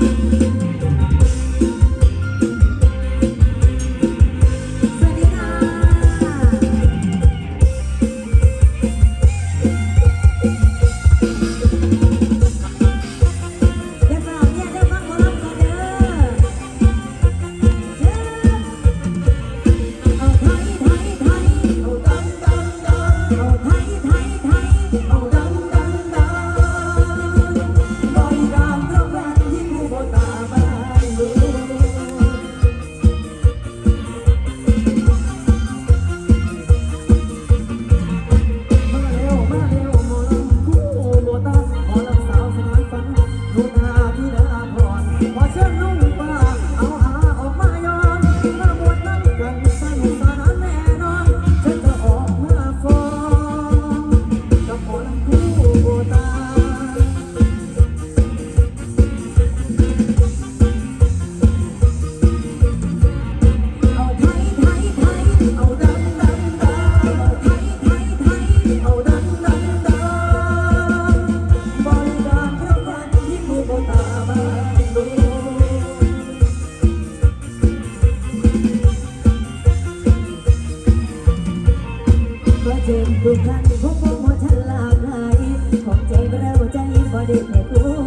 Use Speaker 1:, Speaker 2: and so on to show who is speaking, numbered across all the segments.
Speaker 1: Thank you. จ็บทุกครั้งที่พบพบหมดฉันลาไหลของเจ็บเราใจบ่ได้แต่กลัว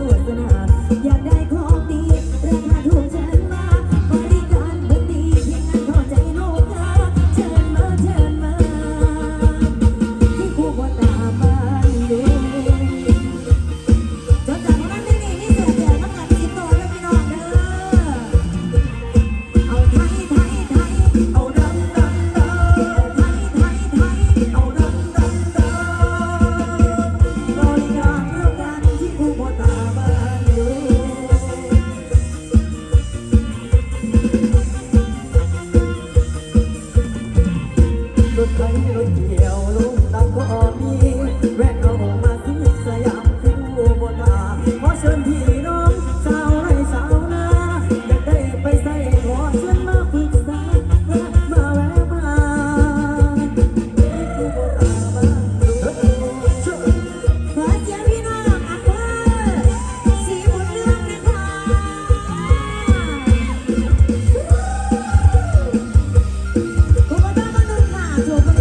Speaker 1: Thưa